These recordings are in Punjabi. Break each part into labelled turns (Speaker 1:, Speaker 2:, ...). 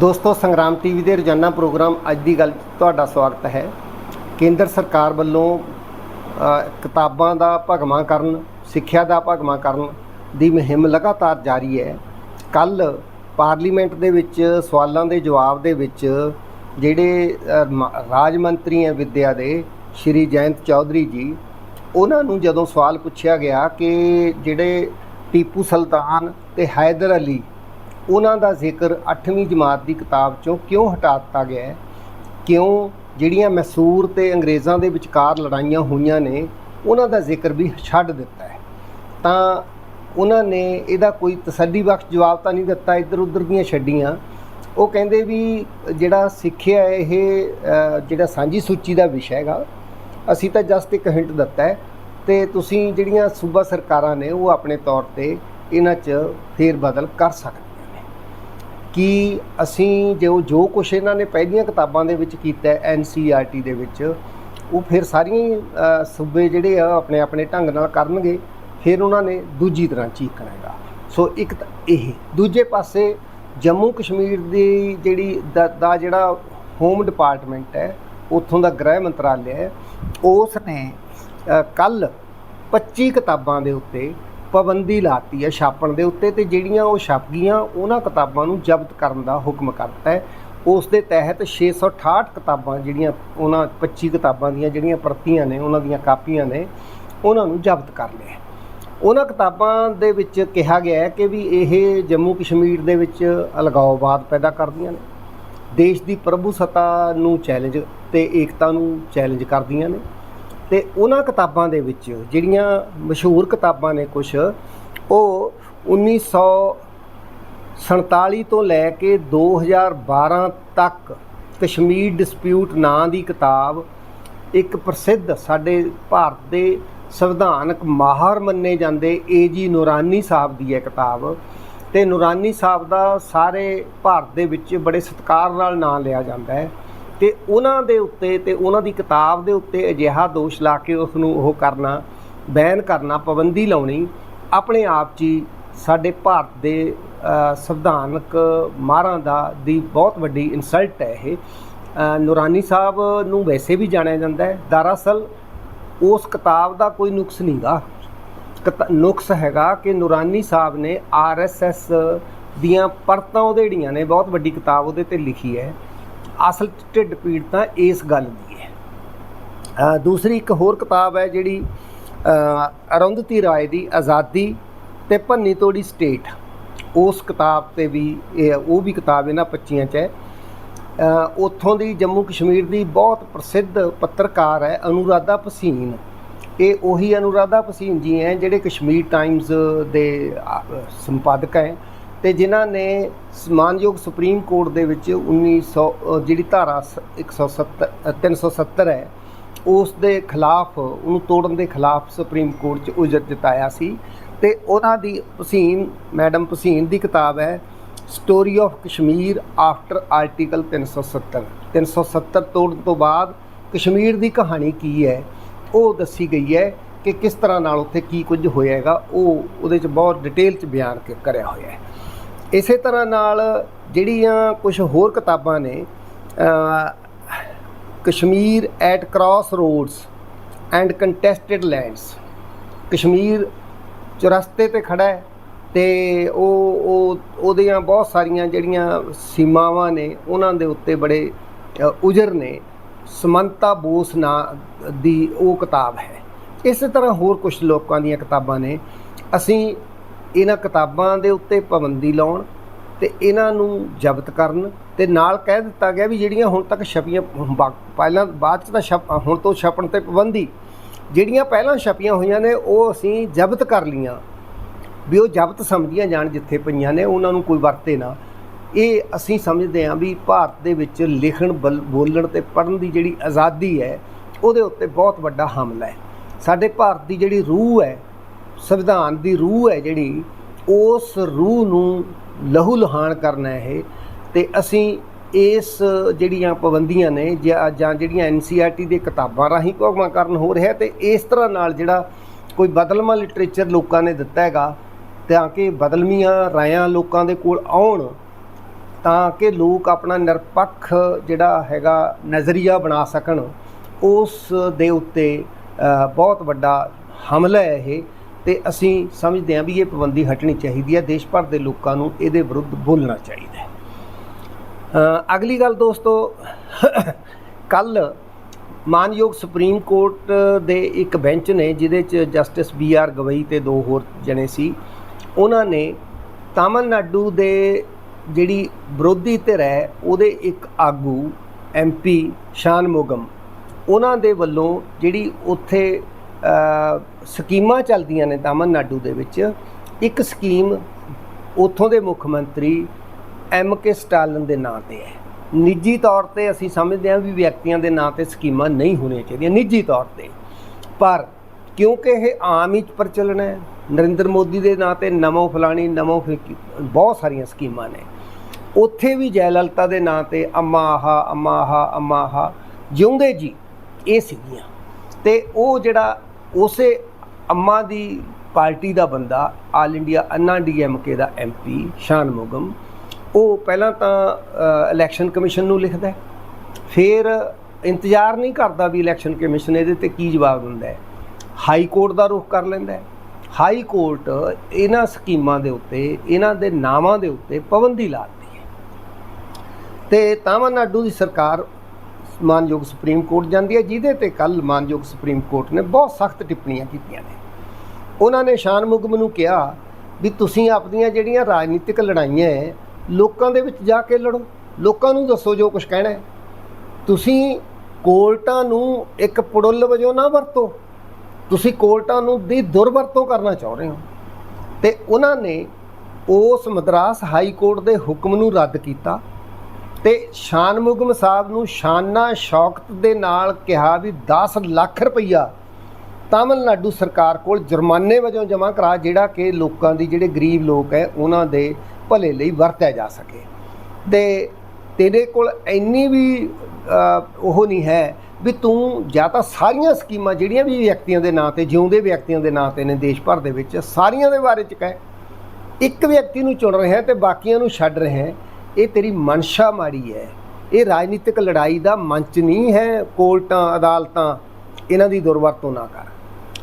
Speaker 1: ਦੋਸਤੋ, ਸੰਗਰਾਮ ਟੀਵੀ ਦੇ ਰੋਜ਼ਾਨਾ ਪ੍ਰੋਗਰਾਮ ਅੱਜ ਦੀ ਗੱਲ 'ਚ ਤੁਹਾਡਾ ਸਵਾਗਤ ਹੈ। ਕੇਂਦਰ ਸਰਕਾਰ ਵੱਲੋਂ ਕਿਤਾਬਾਂ ਦਾ ਭਗਵਾਂ ਕਰਨ, ਸਿੱਖਿਆ ਦਾ ਭਗਵਾਂ ਕਰਨ ਦੀ ਮੁਹਿੰਮ ਲਗਾਤਾਰ ਜਾਰੀ ਹੈ। ਕੱਲ ਪਾਰਲੀਮੈਂਟ ਦੇ ਵਿੱਚ ਸਵਾਲਾਂ ਦੇ ਜਵਾਬ ਦੇ ਵਿੱਚ ਜਿਹੜੇ ਰਾਜ ਮੰਤਰੀ ਹੈ ਵਿੱਦਿਆ ਦੇ, ਸ਼੍ਰੀ ਜੈੰਤ ਚੌਧਰੀ ਜੀ, ਉਹਨਾਂ ਨੂੰ ਜਦੋਂ ਸਵਾਲ ਪੁੱਛਿਆ ਗਿਆ ਕਿ ਜਿਹੜੇ ਟੀਪੂ ਸੁਲਤਾਨ ਤੇ ਹੈਦਰ ਅਲੀ ਉਹਨਾਂ ਦਾ ਜ਼ਿਕਰ 8ਵੀਂ ਜਮਾਤ ਦੀ ਕਿਤਾਬ ਚੋਂ ਕਿਉਂ ਹਟਾ ਦਿੱਤਾ ਗਿਆ ਹੈ? ਕਿਉਂ ਜਿਹੜੀਆਂ ਮੈਸੂਰ ਤੇ ਅੰਗਰੇਜ਼ਾਂ ਦੇ ਵਿਚਕਾਰ ਲੜਾਈਆਂ ਹੋਈਆਂ ਨੇ, ਉਹਨਾਂ ਦਾ ਜ਼ਿਕਰ ਵੀ ਛੱਡ ਦਿੱਤਾ ਹੈ? ਤਾਂ ਉਹਨਾਂ ਨੇ ਇਹਦਾ ਕੋਈ ਤਸੱਲੀ ਬਖਸ਼ ਜਵਾਬ ਤਾਂ ਨਹੀਂ ਦਿੱਤਾ ਇੱਧਰ ਉੱਧਰ ਦੀਆਂ ਛੱਡੀਆਂ। ਉਹ ਕਹਿੰਦੇ ਵੀ ਜਿਹੜਾ ਸਿੱਖਿਆ ਹੈ, ਇਹ ਜਿਹੜਾ ਸਾਂਝੀ ਸੂਚੀ ਦਾ ਵਿਸ਼ਾ ਹੈਗਾ, ਅਸੀਂ ਤਾਂ ਜਸਟ ਇੱਕ ਹਿੰਟ ਦਿੱਤਾ ਹੈ ਤੇ ਤੁਸੀਂ ਜਿਹੜੀਆਂ ਸੂਬਾ ਸਰਕਾਰਾਂ ਨੇ ਉਹ ਆਪਣੇ ਤੌਰ ਤੇ ਇਹਨਾਂ 'ਚ ਫੇਰ ਬਦਲ ਕਰ ਸਕਦੇ ਕਿ ਅਸੀਂ ਜੋ ਜੋ ਕੁਛ ਇਹਨਾਂ ਨੇ ਪਹਿਲੀਆਂ ਕਿਤਾਬਾਂ ਦੇ ਵਿੱਚ ਕੀਤਾ ਹੈ ਐਨਸੀਈਆਰਟੀ ਦੇ ਵਿੱਚ, ਉਹ ਫਿਰ ਸਾਰੀਆਂ ਸੂਬੇ ਜਿਹੜੇ ਆ, ਆਪਣੇ ਆਪਣੇ ਢੰਗ ਨਾਲ ਕਰਨਗੇ, ਫਿਰ ਉਹਨਾਂ ਨੇ ਦੂਜੀ ਤਰ੍ਹਾਂ ਚੀਕਣਾ ਹੈਗਾ। ਸੋ ਇੱਕ ਤਾਂ ਇਹ, ਦੂਜੇ ਪਾਸੇ ਜੰਮੂ ਕਸ਼ਮੀਰ ਦੀ ਜਿਹੜੀ ਦਾ ਦਾ ਜਿਹੜਾ ਹੋਮ ਡਿਪਾਰਟਮੈਂਟ ਹੈ, ਉੱਥੋਂ ਦਾ ਗ੍ਰਹਿ ਮੰਤਰਾਲੇ ਹੈ, ਉਸ ਨੇ ਕੱਲ 25 ਕਿਤਾਬਾਂ ਦੇ ਉੱਤੇ ਪਾਬੰਦੀ ਲਾਤੀ ਹੈ ਛਾਪਣ ਦੇ ਉੱਤੇ ਤੇ ਜਿਹੜੀਆਂ ਉਹ ਛਪ ਗਈਆਂ, ਉਹਨਾਂ ਕਿਤਾਬਾਂ ਨੂੰ ਜ਼ਬਤ ਕਰਨ ਦਾ ਹੁਕਮ ਕਰਤਾ ਹੈ। ਉਸ ਦੇ ਤਹਿਤ 668 ਕਿਤਾਬਾਂ ਜਿਹੜੀਆਂ, ਉਹਨਾਂ 25 ਕਿਤਾਬਾਂ ਦੀਆਂ ਜਿਹੜੀਆਂ ਪ੍ਰਤੀਆਂ ਨੇ, ਉਹਨਾਂ ਦੀਆਂ ਕਾਪੀਆਂ ਨੇ, ਉਹਨਾਂ ਨੂੰ ਜ਼ਬਤ ਕਰ ਲਿਆ ਉਹਨਾਂ ਕਿਤਾਬਾਂ ਦੇ ਵਿੱਚ ਕਿਹਾ ਗਿਆ ਹੈ ਕਿ ਵੀ ਇਹ ਜੰਮੂ ਕਸ਼ਮੀਰ ਦੇ ਵਿੱਚ ਅਲਗਾਓਵਾਦ ਪੈਦਾ ਕਰਦੀਆਂ ਨੇ। ਦੇਸ਼ ਦੀ ਪ੍ਰਭੂਸੱਤਾ ਨੂੰ ਚੈਲੰਜ ਤੇ ਏਕਤਾ ਨੂੰ ਚੈਲੰਜ ਕਰਦੀਆਂ ਨੇ। ਤੇ ਉਹਨਾਂ ਕਿਤਾਬਾਂ ਦੇ ਵਿੱਚ ਜਿਹੜੀਆਂ ਮਸ਼ਹੂਰ ਕਿਤਾਬਾਂ ਨੇ ਕੁਝ ਉਹ 1947 ਤੋਂ ਲੈ ਕੇ 2012 ਤੱਕ ਕਸ਼ਮੀਰ ਡਿਸਪਿਊਟ ਨਾਂ ਦੀ ਕਿਤਾਬ ਇੱਕ ਪ੍ਰਸਿੱਧ ਸਾਡੇ ਭਾਰਤ ਦੇ ਸੰਵਿਧਾਨਕ ਮਾਹਰ ਮੰਨੇ ਜਾਂਦੇ ਏਜੀ ਨੂਰਾਨੀ ਸਾਹਿਬ ਦੀ ਹੈ ਕਿਤਾਬ। ਤੇ ਨੂਰਾਨੀ ਸਾਹਿਬ ਦਾ ਸਾਰੇ ਭਾਰਤ ਦੇ ਵਿੱਚ ਬੜੇ ਸਤਿਕਾਰ ਨਾਲ ਨਾਂ ਲਿਆ ਜਾਂਦਾ ਹੈ। ਤੇ ਉਹਨਾਂ ਦੇ ਉੱਤੇ ਤੇ ਉਹਨਾਂ ਦੀ ਕਿਤਾਬ ਦੇ ਉੱਤੇ ਅਜਿਹਾ ਦੋਸ਼ ਲਾ ਕੇ ਉਸ ਨੂੰ ਉਹ ਕਰਨਾ ਬੈਨ ਕਰਨਾ ਪਾਬੰਦੀ ਲਾਉਣੀ ਆਪਣੇ ਆਪ 'ਚ ਹੀ ਸਾਡੇ ਭਾਰਤ ਦੇ ਸੰਵਿਧਾਨਕ ਮਾਹਰਾਂ ਦਾ ਦੀ ਬਹੁਤ ਵੱਡੀ ਇਨਸਲਟ ਹੈ ਇਹ। ਅ, ਨੂਰਾਨੀ ਸਾਹਿਬ ਨੂੰ ਵੈਸੇ ਵੀ ਜਾਣਿਆ ਜਾਂਦਾ ਹੈ। ਦਰਅਸਲ ਉਸ ਕਿਤਾਬ ਦਾ ਕੋਈ ਨੁਕਸ ਨਹੀਂਗਾ ਕਿਤਾ- ਨੁਕਸ ਹੈਗਾ ਕਿ ਨੂਰਾਨੀ ਸਾਹਿਬ ਨੇ ਆਰਐਸਐਸ ਦੀਆਂ ਪਰਤਾਂ ਉਹਦੇੜੀਆਂ ਨੇ ਬਹੁਤ ਵੱਡੀ ਕਿਤਾਬ ਉਹਦੇ ਤੇ ਲਿਖੀ ਹੈ। ਅਸਲ ਢਿੱਡ ਪੀੜ ਤਾਂ ਇਸ ਗੱਲ ਦੀ ਹੈ। ਦੂਸਰੀ ਇੱਕ ਹੋਰ ਕਿਤਾਬ ਹੈ ਜਿਹੜੀ ਅ, ਅਰੁੰਧਤੀ ਰਾਏ ਦੀ ਆਜ਼ਾਦੀ ਤੇ ਭੰਨੀ ਤੋੜੀ ਸਟੇਟ। ਉਸ ਕਿਤਾਬ ਤੇ ਵੀ ਇਹ ਉਹ ਵੀ ਕਿਤਾਬ ਇਹਨਾਂ 25 ਚ ਹੈ। ਉੱਥੋਂ ਦੀ ਜੰਮੂ ਕਸ਼ਮੀਰ ਦੀ ਬਹੁਤ ਪ੍ਰਸਿੱਧ ਪੱਤਰਕਾਰ ਹੈ ਅਨੁਰਾਧਾ ਭਸੀਨ ਇਹ ਉਹੀ ਅਨੁਰਾਧਾ ਭਸੀਨ ਜੀ ਹੈ ਜਿਹੜੇ ਕਸ਼ਮੀਰ ਟਾਈਮਜ਼ ਦੇ ਸੰਪਾਦਕ ਹੈ। ਤੇ ਜਿਨ੍ਹਾਂ ਨੇ ਸਮਾਨਯੋਗ ਸੁਪਰੀਮ ਕੋਰਟ ਦੇ ਵਿੱਚ 1900 ਅ, ਜਿਹੜੀ ਧਾਰਾ ਸ- 170 ਅ, 370 ਹੈ ਉਸ ਦੇ ਖਿਲਾਫ ਉਹਨੂੰ ਤੋੜਨ ਦੇ ਖਿਲਾਫ ਸੁਪਰੀਮ ਕੋਰਟ 'ਚ ਉਜਰ ਜਤਾਇਆ ਸੀ। ਤੇ ਉਹਨਾਂ ਦੀ ਭਸੀਨ ਮੈਡਮ ਭਸੀਨ ਦੀ ਕਿਤਾਬ ਹੈ story of Kashmir after article 370 370 ਤੋੜਨ ਤੋਂ ਬਾਅਦ ਕਸ਼ਮੀਰ ਦੀ ਕਹਾਣੀ ਕੀ ਹੈ? ਉਹ ਦੱਸੀ ਗਈ ਹੈ ਕਿ ਕਿਸ ਤਰ੍ਹਾਂ ਨਾਲ ਉੱਥੇ ਕੀ ਕੁਝ ਹੋਇਆ ਹੈਗਾ ਉਹ ਉਹਦੇ 'ਚ ਬਹੁਤ ਡਿਟੇਲ 'ਚ ਬਿਆਨ ਕਰਿਆ ਹੋਇਆ ਹੈ। ਇਸੇ ਤਰ੍ਹਾਂ ਨਾਲ ਜਿਹੜੀਆਂ ਕੁਝ ਹੋਰ ਕਿਤਾਬਾਂ ਨੇ Kashmir at cross roads and contested lands. Kashmir ਚੁਰਸਤੇ ਤੇ ਖੜਾ ਹੈ ਤੇ ਉਹ ਉਹ, ਉਹਦੀਆਂ ਬਹੁਤ ਸਾਰੀਆਂ ਜਿਹੜੀਆਂ ਸੀਮਾਵਾਂ ਨੇ, ਉਹਨਾਂ ਦੇ ਉੱਤੇ ਬੜੇ ਉਜਰ ਨੇ ਸਮੰਤਾ ਬੋਸ ਨਾਂ ਦੀ ਉਹ ਕਿਤਾਬ ਹੈ। ਇਸੇ ਤਰ੍ਹਾਂ ਹੋਰ ਕੁਝ ਲੋਕਾਂ ਦੀਆਂ ਕਿਤਾਬਾਂ ਨੇ। ਅਸੀਂ ਇਹਨਾਂ ਕਿਤਾਬਾਂ ਦੇ ਉੱਤੇ ਪਾਬੰਦੀ ਲਾਉਣ ਤੇ ਇਹਨਾਂ ਨੂੰ ਜ਼ਬਤ ਕਰਨ ਤੇ ਨਾਲ ਕਹਿ ਦਿੱਤਾ ਗਿਆ ਵੀ ਜਿਹੜੀਆਂ ਹੁਣ ਤੱਕ ਛਪੀਆਂ ਬਾ- ਪਹਿਲਾਂ ਬਾਅਦ ਚ ਤਾਂ ਛਪ, ਹੁਣ ਤੋਂ ਛਪਣ ਤੇ ਪਾਬੰਦੀ, ਜਿਹੜੀਆਂ ਪਹਿਲਾਂ ਛਪੀਆਂ ਹੋਈਆਂ ਨੇ ਉਹ ਅਸੀਂ ਜ਼ਬਤ ਕਰ ਲੀਆਂ ਵੀ ਉਹ ਜ਼ਬਤ ਸਮਝੀਆਂ ਜਾਣ ਜਿੱਥੇ ਪਈਆਂ ਨੇ, ਉਹਨਾਂ ਨੂੰ ਕੋਈ ਵਰਤੇ ਨਾ। ਇਹ ਅਸੀਂ ਸਮਝਦੇ ਹਾਂ ਵੀ ਭਾਰਤ ਦੇ ਵਿੱਚ ਲਿਖਣ, ਬਲ- ਬੋਲਣ ਤੇ ਪੜ੍ਹਨ ਦੀ ਜਿਹੜੀ ਆਜ਼ਾਦੀ ਹੈ, ਉਹਦੇ ਉੱਤੇ ਬਹੁਤ ਵੱਡਾ ਹਮਲਾ ਹੈ। ਸਾਡੇ ਭਾਰਤ ਦੀ ਜਿਹੜੀ ਰੂਹ ਹੈ, ਸੰਵਿਧਾਨ ਦੀ ਰੂਹ ਹੈ ਜਿਹੜੀ ਉਸ ਰੂਹ ਨੂੰ ਲਹੂ ਲੁਹਾਨ ਕਰਨਾ ਹੈ ਇਹ, ਤੇ ਅਸੀਂ ਇਸ ਜਿਹੜੀਆਂ ਪਾਬੰਦੀਆਂ ਨੇ ਜਾਂ ਜਾਂ ਜਿਹੜੀਆਂ ਐਨਸੀਆਰਟੀ ਦੇ ਕਿਤਾਬਾਂ ਰਾਹੀਂ ਭਗਵਾਂ ਕਰਨ ਹੋ ਰਿਹਾ ਤੇ ਇਸ ਤਰ੍ਹਾਂ ਨਾਲ ਜਿਹੜਾ ਕੋਈ ਬਦਲਵਾਂ ਲਿਟਰੇਚਰ ਲੋਕਾਂ ਨੇ ਦਿੱਤਾ ਹੈਗਾ, ਤਾਂ ਕਿ ਬਦਲਵੀਆਂ ਰਾਇਆਂ ਲੋਕਾਂ ਦੇ ਕੋਲ ਆਉਣ, ਤਾਂ ਕਿ ਲੋਕ ਆਪਣਾ ਨਿਰਪੱਖ ਜਿਹੜਾ ਹੈਗਾ ਨਜ਼ਰੀਆ ਬਣਾ ਸਕਣ, ਉਸ ਦੇ ਉੱਤੇ ਬਹੁਤ ਵੱਡਾ ਹਮਲਾ ਹੈ ਇਹ। ਤੇ ਅਸੀਂ ਸਮਝਦੇ ਹਾਂ ਵੀ ਇਹ ਪਾਬੰਦੀ ਹਟਣੀ ਚਾਹੀਦੀ ਹੈ। ਦੇਸ਼ ਭਰ ਦੇ ਲੋਕਾਂ ਨੂੰ ਇਹਦੇ ਵਿਰੁੱਧ ਬੋਲਣਾ ਚਾਹੀਦਾ ਹੈ। ਅਗਲੀ ਗੱਲ ਦੋਸਤੋ, ਕੱਲ ਮਾਨਯੋਗ ਸੁਪਰੀਮ ਕੋਰਟ ਦੇ ਇੱਕ ਬੈਂਚ ਨੇ, ਜਿਹਦੇ ਚ ਜਸਟਿਸ ਬੀ ਆਰ ਗਵਈ ਤੇ ਦੋ ਹੋਰ ਜਣੇ ਸੀ, ਉਹਨਾਂ ਨੇ ਤਾਮਿਲਨਾਡੂ ਦੇ ਜਿਹੜੀ ਵਿਰੋਧੀ ਧਿਰ ਹੈ, ਉਹਦੇ ਇੱਕ ਆਗੂ ਐਮਪੀ ਸ਼ਾਨਮੋਗਮ ਉਹਨਾਂ ਦੇ ਵੱਲੋਂ ਜਿਹੜੀ ਉੱਥੇ ਸਕੀਮਾਂ ਚੱਲਦੀਆਂ ਨੇ ਤਾਮਿਲਨਾਡੂ ਦੇ ਵਿੱਚ। ਇੱਕ ਸਕੀਮ ਉੱਥੋਂ ਦੇ ਮੁੱਖ ਮੰਤਰੀ ਐਮ ਕੇ ਸਟਾਲਨ ਦੇ ਨਾਂ ਤੇ ਹੈ। ਨਿੱਜੀ ਤੌਰ ਤੇ ਅਸੀਂ ਸਮਝਦੇ ਹਾਂ ਵੀ ਵਿਅਕਤੀਆਂ ਦੇ ਨਾਂ ਤੇ ਸਕੀਮਾਂ ਨਹੀਂ ਹੋਣੀਆਂ ਚਾਹੀਦੀਆਂ, ਨਿੱਜੀ ਤੌਰ ਤੇ। ਪਰ ਕਿਉਂਕਿ ਇਹ ਆਮ ਹੀ ਪ੍ਰਚਲਨ ਹੈ, ਨਰਿੰਦਰ ਮੋਦੀ ਦੇ ਨਾਂ ਤੇ ਨਮੋ ਫਲਾਣੀ, ਨਮੋ ਫਿ- ਬਹੁਤ ਸਾਰੀਆਂ ਸਕੀਮਾਂ ਨੇ। ਉੱਥੇ ਵੀ ਜੈਲਲਤਾ ਦੇ ਨਾਂ ਤੇ ਅੰਮਾ ਆਹਾ ਅੰਮਾ ਆਹਾ ਅੰਮਾ ਆਹਾ ਜਿਉਂਦੇ ਜੀ, ਇਹ ਸੀਗੀਆਂ। ਤੇ ਉਹ ਜਿਹੜਾ ਉਸੇ ਅੰਮਾ ਦੀ ਪਾਰਟੀ ਦਾ ਬੰਦਾ ਆਲ ਇੰਡੀਆ ਅੰਨਾ ਡੀਐਮਕੇ ਦਾ ਐਮਪੀ ਸ਼ਾਨਮੁਗਮ ਉਹ ਪਹਿਲਾਂ ਤਾਂ ਇਲੈਕਸ਼ਨ ਕਮਿਸ਼ਨ ਨੂੰ ਲਿਖਦਾ ਹੈ। ਫਿਰ ਇੰਤਜ਼ਾਰ ਨਹੀਂ ਕਰਦਾ ਵੀ ਇਲੈਕਸ਼ਨ ਕਮਿਸ਼ਨ ਇਹਦੇ ਤੇ ਕੀ ਜਵਾਬ ਦਿੰਦਾ ਹੈ। ਹਾਈ ਕੋਰਟ ਦਾ ਰੁਖ ਕਰ ਲੈਂਦਾ ਹੈ। ਹਾਈ ਕੋਰਟ ਇਹਨਾਂ ਸਕੀਮਾਂ ਦੇ ਉੱਤੇ, ਇਹਨਾਂ ਦੇ ਨਾਵਾਂ ਦੇ ਉੱਤੇ ਪਾਬੰਦੀ ਲਾਤੀ ਦਿੱਤੀ ਹੈ। ਤੇ ਤਾਮਿਲਨਾਡੂ ਦੀ ਸਰਕਾਰ ਮਾਨਯੋਗ ਸੁਪਰੀਮ ਕੋਰਟ ਜਾਂਦੀ ਹੈ, ਜਿਹਦੇ ਤੇ ਕੱਲ ਮਾਨਯੋਗ ਸੁਪਰੀਮ ਕੋਰਟ ਨੇ ਬਹੁਤ ਸਖਤ ਟਿੱਪਣੀਆਂ ਕੀਤੀਆਂ ਨੇ। ਉਹਨਾਂ ਨੇ ਸ਼ਾਨ ਮੁਗਮ ਨੂੰ ਕਿਹਾ ਵੀ ਤੁਸੀਂ ਆਪਣੀਆਂ ਜਿਹੜੀਆਂ ਰਾਜਨੀਤਿਕ ਲੜਾਈਆਂ ਹੈ ਲੋਕਾਂ ਦੇ ਵਿੱਚ ਜਾ ਕੇ ਲੜੋ। ਲੋਕਾਂ ਨੂੰ ਦੱਸੋ ਜੋ ਕੁਝ ਕਹਿਣਾ ਹੈ ਤੁਸੀਂ ਕੋਰਟਾਂ ਨੂੰ ਇੱਕ ਪੁੜੁੱਲ ਵਜੋਂ ਨਾ ਵਰਤੋ। ਤੁਸੀਂ ਕੋਰਟਾਂ ਨੂੰ ਦੀ ਦੁਰਵਰਤੋਂ ਕਰਨਾ ਚਾਹ ਰਹੇ ਹੋ। ਤੇ ਉਹਨਾਂ ਨੇ ਉਸ ਮਦਰਾਸ ਹਾਈ ਕੋਰਟ ਦੇ ਹੁਕਮ ਨੂੰ ਰੱਦ ਕੀਤਾ। ਤੇ ਸ਼ਾਨਮੁਗਮ ਸਾਹਿਬ ਨੂੰ ਸ਼ਾਨਾ ਸ਼ੌਕਤ ਦੇ ਨਾਲ ਕਿਹਾ ਵੀ 10 ਲੱਖ ਰੁਪਈਆ ਤਾਮਿਲਨਾਡੂ ਸਰਕਾਰ ਕੋਲ ਜੁਰਮਾਨੇ ਵਜੋਂ ਜਮ੍ਹਾਂ ਕਰਾ, ਜਿਹੜਾ ਕਿ ਲੋਕਾਂ ਦੀ ਜਿਹੜੇ ਗਰੀਬ ਲੋਕ ਹੈ, ਉਹਨਾਂ ਦੇ ਭਲੇ ਲਈ ਵਰਤਿਆ ਜਾ ਸਕੇ। ਤੇ ਤੇਰੇ ਕੋਲ ਇੰਨੀ ਵੀ ਉਹ ਨਹੀਂ ਹੈ ਵੀ ਤੂੰ ਜਾਂ ਤਾਂ ਸਾਰੀਆਂ ਸਕੀਮਾਂ ਜਿਹੜੀਆਂ ਵੀ ਵਿਅਕਤੀਆਂ ਦੇ ਨਾਂ ਤੇ, ਜਿਉਂਦੇ ਵਿਅਕਤੀਆਂ ਦੇ ਨਾਂ ਤੇ ਨੇ ਦੇਸ਼ ਭਰ ਦੇ ਵਿੱਚ, ਸਾਰੀਆਂ ਦੇ ਬਾਰੇ ਚ ਕਹਿ। ਇੱਕ ਵਿਅਕਤੀ ਨੂੰ ਚੁਣ ਰਿਹਾ ਤੇ ਬਾਕੀਆਂ ਨੂੰ ਛੱਡ ਰਿਹਾ ਇਹ ਤੇਰੀ ਮਨਸ਼ਾ ਮਾੜੀ ਹੈ। ਇਹ ਰਾਜਨੀਤਿਕ ਲੜਾਈ ਦਾ ਮੰਚ ਨਹੀਂ ਹੈ ਕੋਰਟਾਂ, ਅਦਾਲਤਾਂ, ਇਹਨਾਂ ਦੀ ਦੁਰਵਰਤੋਂ ਨਾ ਕਰ।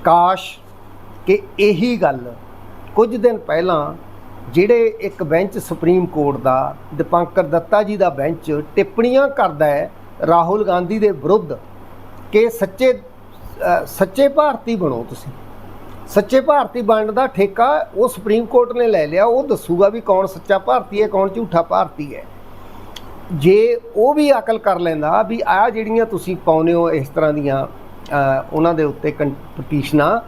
Speaker 1: ਕਾਸ਼ ਕਿ ਇਹੀ ਗੱਲ ਕੁਝ ਦਿਨ ਪਹਿਲਾਂ ਜਿਹੜੇ ਇੱਕ ਬੈਂਚ ਸੁਪਰੀਮ ਕੋਰਟ ਦਾ ਦੀਪੰਕਰ ਦੱਤਾ ਜੀ ਦਾ ਬੈਂਚ ਟਿੱਪਣੀਆਂ ਕਰਦਾ ਹੈ ਰਾਹੁਲ ਗਾਂਧੀ ਦੇ ਵਿਰੁੱਧ ਕਿ ਸੱਚੇ ਸੱਚੇ ਭਾਰਤੀ ਬਣੋ ਤੁਸੀਂ। ਸੱਚੇ ਭਾਰਤੀ ਬਣਨ ਦਾ ਠੇਕਾ ਉਹ ਸੁਪਰੀਮ ਕੋਰਟ ਨੇ ਲੈ ਲਿਆ, ਉਹ ਦੱਸੂਗਾ ਵੀ ਕੌਣ ਸੱਚਾ ਭਾਰਤੀ ਹੈ, ਕੌਣ ਝੂਠਾ ਭਾਰਤੀ ਹੈ। ਜੇ ਉਹ ਵੀ ਅਕਲ ਕਰ ਲੈਂਦਾ ਵੀ ਆਹ ਜਿਹੜੀਆਂ ਤੁਸੀਂ ਪਾਉਨੇ ਹੋ ਇਸ ਤਰ੍ਹਾਂ ਦੀਆਂ ਉਹਨਾਂ ਦੇ ਉੱਤੇ ਕੰਪੀਟੀਸ਼ਨਾਂ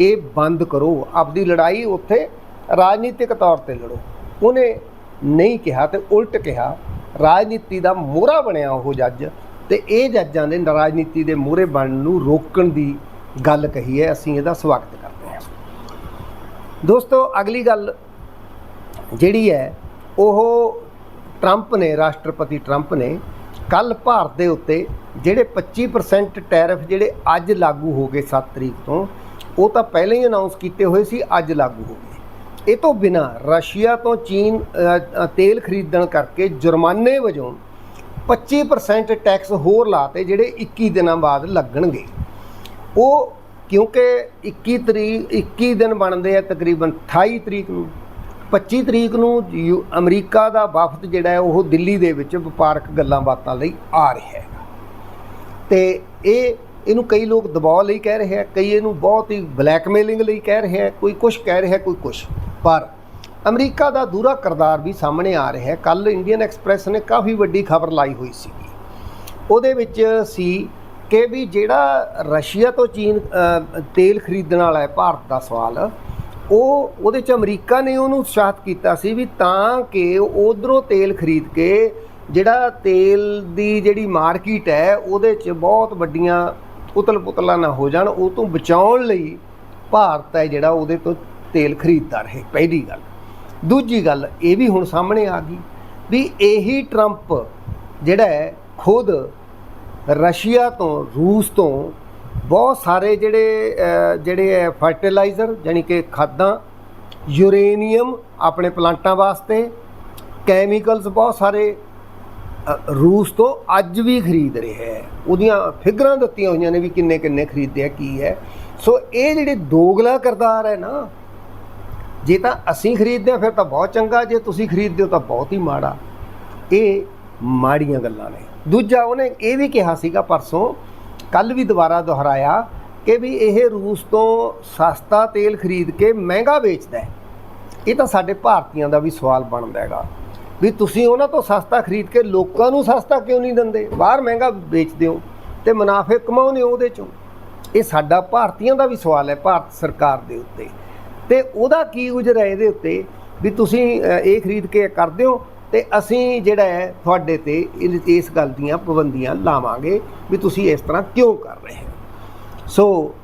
Speaker 1: ਇਹ ਬੰਦ ਕਰੋ। ਆਪਦੀ ਲੜਾਈ ਉੱਥੇ ਰਾਜਨੀਤਿਕ ਤੌਰ ਤੇ ਲੜੋ। ਉਹਨੇ ਨਹੀਂ ਕਿਹਾ ਤੇ ਉਲਟ ਕਿਹਾ, ਰਾਜਨੀਤੀ ਦਾ ਮੋਹਰਾ ਬਣਿਆ ਉਹ ਜੱਜ ਤੇ ਇਹ ਜੱਜਾਂ ਨੇ ਰਾਜਨੀਤੀ ਦੇ ਮੋਹਰੇ ਬਣਨ ਨੂੰ ਰੋਕਣ ਦੀ ਗੱਲ ਕਹੀ ਹੈ, ਅਸੀਂ ਇਹਦਾ ਸਵਾਗਤ ਕਰਦੇ ਦੋਸਤੋ, ਅਗਲੀ ਗੱਲ ਜਿਹੜੀ ਹੈ, ਉਹ ਟਰੰਪ ਨੇ, ਰਾਸ਼ਟਰਪਤੀ ਟਰੰਪ ਨੇ ਕੱਲ ਭਾਰਤ ਦੇ ਉੱਤੇ ਜਿਹੜੇ 25% ਟੈਰਿਫ ਜਿਹੜੇ ਅੱਜ ਲਾਗੂ ਹੋ ਗਏ 7 ਤਰੀਕ ਤੋਂ, ਉਹ ਤਾਂ ਪਹਿਲਾਂ ਹੀ ਅਨਾਉਂਸ ਕੀਤੇ ਹੋਏ ਸੀ, ਅੱਜ ਲਾਗੂ ਹੋ ਗਏ। ਇਹ ਤੋਂ ਬਿਨਾ ਰਸ਼ੀਆ ਤੋਂ ਚੀਨ ਤੇਲ ਖਰੀਦਣ ਕਰਕੇ ਜੁਰਮਾਨੇ ਵਜੋਂ 25% ਟੈਕਸ ਹੋਰ ਲਾਤੇ ਜਿਹੜੇ 21 ਦਿਨਾਂ ਬਾਅਦ ਲੱਗਣਗੇ। ਉਹ ਕਿਉਂਕਿ 21 ਤਰੀਕ 21 ਦਿਨ ਬਣਦੇ ਆ ਤਕਰੀਬਨ 28 ਤਰੀਕ ਨੂੰ। 25 ਤਰੀਕ ਨੂੰ ਯੂ- ਅਮਰੀਕਾ ਦਾ ਵਫਦ ਜਿਹੜਾ ਹੈ, ਉਹ ਦਿੱਲੀ ਦੇ ਵਿੱਚ ਵਪਾਰਕ ਗੱਲਾਂ ਬਾਤਾਂ ਲਈ ਆ ਰਿਹਾ ਹੈ। ਤੇ ਇਹ, ਇਹਨੂੰ ਕਈ ਲੋਕ ਦਬਾਅ ਲਈ ਕਹਿ ਰਹੇ ਆ, ਕਈ ਇਹਨੂੰ ਬਹੁਤ ਹੀ ਬਲੈਕਮੇਲਿੰਗ ਲਈ ਕਹਿ ਰਹੇ ਆ, ਕੋਈ ਕੁਝ ਕਹਿ ਰਿਹਾ, ਕੋਈ ਕੁਝ ਪਰ ਅਮਰੀਕਾ ਦਾ ਦੂਰਾ ਕਰਦਾਰ ਵੀ ਸਾਹਮਣੇ ਆ ਰਿਹਾ ਹੈ। ਕੱਲ ਇੰਡੀਅਨ ਐਕਸਪ੍ਰੈਸ ਨੇ ਕਾਫੀ ਵੱਡੀ ਖਬਰ ਲਾਈ ਹੋਈ ਸੀਗੀ। ਉਹਦੇ ਵਿੱਚ ਸੀ ਕਿ ਵੀ ਜਿਹੜਾ ਰਸ਼ੀਆ ਤੋਂ ਚੀਨ ਤੇਲ ਖਰੀਦਣ ਵਾਲਾ ਹੈ ਭਾਰਤ ਦਾ ਸਵਾਲ, ਉਹ, ਉਹਦੇ ਚ ਅਮਰੀਕਾ ਨੇ ਉਹਨੂੰ ਉਤਸ਼ਾਹਿਤ ਕੀਤਾ ਸੀ ਵੀ ਤਾਂ ਕਿ ਉਧਰੋਂ ਤੇਲ ਖਰੀਦ ਕੇ ਜਿਹੜਾ ਤੇਲ ਦੀ ਜਿਹੜੀ ਮਾਰਕੀਟ ਹੈ, ਉਹਦੇ ਚ ਬਹੁਤ ਵੱਡੀਆਂ ਉਤਲ ਪੁਤਲਾਂ ਨਾ ਹੋ ਜਾਣ, ਉਹ ਤੋਂ ਬਚਾਉਣ ਲਈ ਭਾਰਤ ਹੈ ਜਿਹੜਾ ਉਹਦੇ ਤੋਂ ਤੇਲ ਖਰੀਦਦਾ ਰਹੇ, ਪਹਿਲੀ ਗੱਲ। ਦੂਜੀ ਗੱਲ ਇਹ ਵੀ ਹੁਣ ਸਾਹਮਣੇ ਆ ਗਈ ਵੀ ਇਹੀ ਟਰੰਪ ਜਿਹੜਾ ਹੈ, ਖੁਦ ਰਸ਼ੀਆ ਤੋਂ, ਰੂਸ ਤੋਂ ਬਹੁਤ ਸਾਰੇ ਜਿਹੜੇ ਜਿਹੜੇ ਹੈ ਫਰਟੀਲਾਈਜ਼ਰ ਯਾਨੀ ਕਿ ਖਾਦਾਂ ਯੂਰੇਨੀਅਮ ਆਪਣੇ ਪਲਾਂਟਾਂ ਵਾਸਤੇ ਕੈਮੀਕਲਸ ਬਹੁਤ ਸਾਰੇ ਰੂਸ ਤੋਂ ਅੱਜ ਵੀ ਖਰੀਦ ਰਿਹਾ ਹੈ। ਉਹਦੀਆਂ ਫਿਗਰਾਂ ਦਿੱਤੀਆਂ ਹੋਈਆਂ ਨੇ ਵੀ ਕਿੰਨੇ ਕਿੰਨੇ ਖਰੀਦਿਆ, ਕੀ ਹੈ। ਸੋ ਇਹ ਜਿਹੜੇ ਦੋਗਲਾ ਕਰਦਾਰ ਹੈ ਨਾ, ਜੇ ਤਾਂ ਅਸੀਂ ਖਰੀਦਦੇ ਹਾਂ, ਫਿਰ ਤਾਂ ਬਹੁਤ ਚੰਗਾ, ਜੇ ਤੁਸੀਂ ਖਰੀਦਦੇ ਹੋ ਤਾਂ ਬਹੁਤ ਹੀ ਮਾੜਾ। ਇਹ ਮਾੜੀਆਂ ਗੱਲਾਂ ਨੇ। ਦੂਜਾ ਉਹਨੇ ਇਹ ਵੀ ਕਿਹਾ ਸੀਗਾ ਪਰਸੋਂ ਕੱਲ ਵੀ ਦੁਬਾਰਾ ਦੁਹਰਾਇਆ ਕਿ ਵੀ ਇਹ ਰੂਸ ਤੋਂ ਸਸਤਾ ਤੇਲ ਖਰੀਦ ਕੇ ਮਹਿੰਗਾ ਵੇਚਦਾ ਹੈ। ਇਹ ਤਾਂ ਸਾਡੇ ਭਾਰਤੀਆਂ ਦਾ ਵੀ ਸਵਾਲ ਬਣਦਾ ਹੈਗਾ ਵੀ ਤੁਸੀਂ ਉਹਨਾਂ ਤੋਂ ਸਸਤਾ ਖਰੀਦ ਕੇ ਲੋਕਾਂ ਨੂੰ ਸਸਤਾ ਕਿਉਂ ਨਹੀਂ ਦਿੰਦੇ? ਬਾਹਰ ਮਹਿੰਗਾ ਵੇਚਦੇ ਹੋ ਤੇ ਮੁਨਾਫੇ ਕਮਾਉਂਦੇ ਹੋ ਉਹਦੇ ਚੋਂ। ਇਹ ਸਾਡਾ ਭਾਰਤੀਆਂ ਦਾ ਵੀ ਸਵਾਲ ਹੈ, ਭਾਰਤ ਸਰਕਾਰ ਦੇ ਉੱਤੇ। ਤੇ ਉਹਦਾ ਕੀ ਗੁਜ਼ਰ ਹੈ ਇਹਦੇ ਉੱਤੇ ਵੀ ਤੁਸੀਂ ਇਹ ਖਰੀਦ ਕੇ ਕਰਦੇ ਹੋ ਤੇ ਅਸੀਂ ਜਿਹੜਾ ਹੈ ਤੁਹਾਡੇ ਤੇ ਇਸ ਗੱਲ ਦੀਆਂ ਪਾਬੰਦੀਆਂ ਲਾਵਾਂਗੇ ਵੀ ਤੁਸੀਂ ਇਸ ਤਰ੍ਹਾਂ ਕਿਉਂ ਕਰ ਰਹੇ ਹੋ। ਸੋ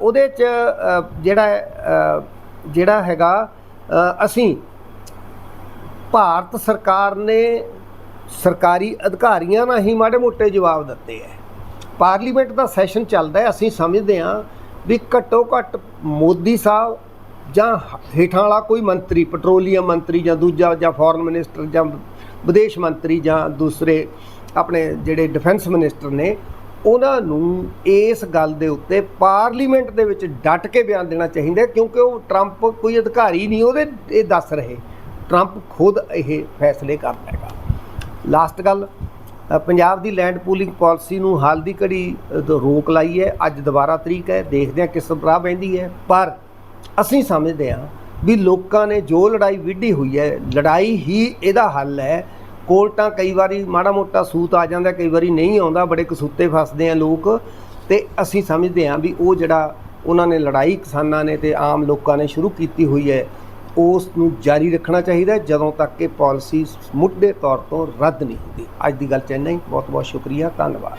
Speaker 1: ਉਹਦੇ ਚ ਜਿਹੜਾ ਜਿਹੜਾ ਹੈਗਾ ਅਸੀਂ ਭਾਰਤ ਸਰਕਾਰ ਨੇ ਸਰਕਾਰੀ ਅਧਿਕਾਰੀਆਂ ਨਾਲ ਹੀ ਮਾੜੇ ਮੋਟੇ ਜਵਾਬ ਦਿੱਤੇ ਹੈ। ਪਾਰਲੀਮੈਂਟ ਦਾ ਸੈਸ਼ਨ ਚੱਲਦਾ ਹੈ, ਅਸੀਂ ਸਮਝਦੇ ਹਾਂ ਵੀ ਘੱਟੋ ਘੱਟ ਮੋਦੀ ਸਾਹਿਬ ਜਾਂ ਹੇਠਾਂ ਵਾਲਾ ਕੋਈ ਮੰਤਰੀ, ਪੈਟਰੋਲੀਅਮ ਮੰਤਰੀ ਜਾਂ ਦੂਜਾ ਜਾਂ ਫੋਰਨ ਮਿਨਿਸਟਰ ਜਾਂ ਵਿਦੇਸ਼ ਮੰਤਰੀ ਜਾਂ ਦੂਸਰੇ ਆਪਣੇ ਜਿਹੜੇ ਡਿਫੈਂਸ ਮਿਨਿਸਟਰ ਨੇ, ਉਹਨਾਂ ਨੂੰ ਇਸ ਗੱਲ ਦੇ ਉੱਤੇ ਪਾਰਲੀਮੈਂਟ ਦੇ ਵਿੱਚ ਡਟ ਕੇ ਬਿਆਨ ਦੇਣਾ ਚਾਹੀਦਾ ਕਿਉਂਕਿ ਉਹ ਟਰੰਪ ਕੋਈ ਅਧਿਕਾਰੀ ਨਹੀਂ, ਉਹਦੇ ਇਹ ਦੱਸ ਰਹੇ। ਟਰੰਪ ਖੁਦ ਇਹ ਫੈਸਲੇ ਕਰਦਾ ਹੈਗਾ। ਲਾਸਟ ਗੱਲ ਪੰਜਾਬ ਦੀ ਲੈਂਡ ਪੂਲਿੰਗ ਪਾਲਿਸੀ ਨੂੰ ਹਾਲ ਦੀ ਘੜੀ ਰੋਕ ਲਾਈ ਹੈ। ਅੱਜ ਦੁਬਾਰਾ ਤਰੀਕ ਹੈ। ਦੇਖਦੇ ਹਾਂ ਕਿਸ ਤਰ੍ਹਾਂ ਬਹਿੰਦੀ ਹੈ। ਪਰ ਅਸੀਂ ਸਮਝਦੇ ਹਾਂ ਵੀ ਲੋਕਾਂ ਨੇ ਜੋ ਲੜਾਈ ਵਿੱਢੀ ਹੋਈ ਹੈ, ਲੜਾਈ ਹੀ ਇਹਦਾ ਹੱਲ ਹੈ। ਕੋਰਟਾਂ ਕਈ ਵਾਰੀ ਮਾੜਾ ਮੋਟਾ ਸੂਤ ਆ ਜਾਂਦਾ, ਕਈ ਵਾਰੀ ਨਹੀਂ ਆਉਂਦਾ, ਬੜੇ ਕਸੂਤੇ ਫਸਦੇ ਆ ਲੋਕ। ਤੇ ਅਸੀਂ ਸਮਝਦੇ ਹਾਂ ਵੀ ਉਹ ਜਿਹੜਾ ਉਹਨਾਂ ਨੇ ਲੜਾਈ ਕਿਸਾਨਾਂ ਨੇ ਤੇ ਆਮ ਲੋਕਾਂ ਨੇ ਸ਼ੁਰੂ ਕੀਤੀ ਹੋਈ ਹੈ ਉਸ ਨੂੰ ਜਾਰੀ ਰੱਖਣਾ ਚਾਹੀਦਾ ਜਦੋਂ ਤੱਕ ਕਿ ਪਾਲਿਸੀ ਮੁੱਢੇ ਤੌਰ ਤੋਂ ਰੱਦ ਨਹੀਂ ਹੁੰਦੀ। ਅੱਜ ਦੀ ਗੱਲ ਚ ਇੰਨਾ ਹੀ। ਬਹੁਤ ਬਹੁਤ ਸ਼ੁਕਰੀਆ। ਧੰਨਵਾਦ।